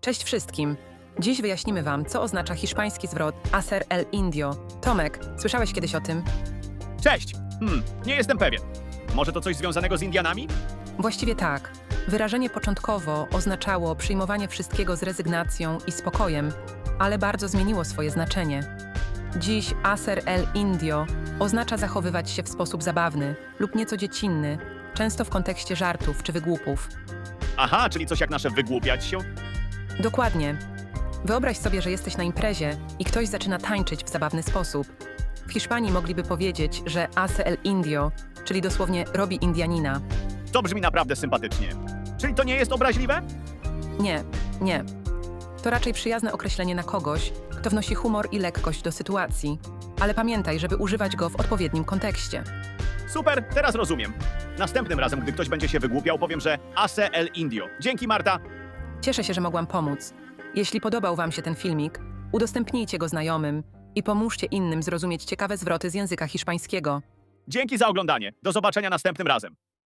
Cześć wszystkim. Dziś wyjaśnimy Wam, co oznacza hiszpański zwrot hacer el indio. Tomek, słyszałeś kiedyś o tym? Cześć! Hmm, nie jestem pewien. Może to coś związanego z Indianami? Właściwie tak. Wyrażenie początkowo oznaczało przyjmowanie wszystkiego z rezygnacją i spokojem, ale bardzo zmieniło swoje znaczenie. Dziś hacer el indio oznacza zachowywać się w sposób zabawny lub nieco dziecinny, często w kontekście żartów czy wygłupów. Aha, czyli coś jak nasze wygłupiać się? Dokładnie. Wyobraź sobie, że jesteś na imprezie i ktoś zaczyna tańczyć w zabawny sposób. W Hiszpanii mogliby powiedzieć, że hace el indio, czyli dosłownie robi Indianina. To brzmi naprawdę sympatycznie. Czyli to nie jest obraźliwe? Nie, nie. To raczej przyjazne określenie na kogoś, kto wnosi humor i lekkość do sytuacji. Ale pamiętaj, żeby używać go w odpowiednim kontekście. Super, teraz rozumiem. Następnym razem, gdy ktoś będzie się wygłupiał, powiem, że Ace el Indio. Dzięki, Marta. Cieszę się, że mogłam pomóc. Jeśli podobał Wam się ten filmik, udostępnijcie go znajomym i pomóżcie innym zrozumieć ciekawe zwroty z języka hiszpańskiego. Dzięki za oglądanie. Do zobaczenia następnym razem.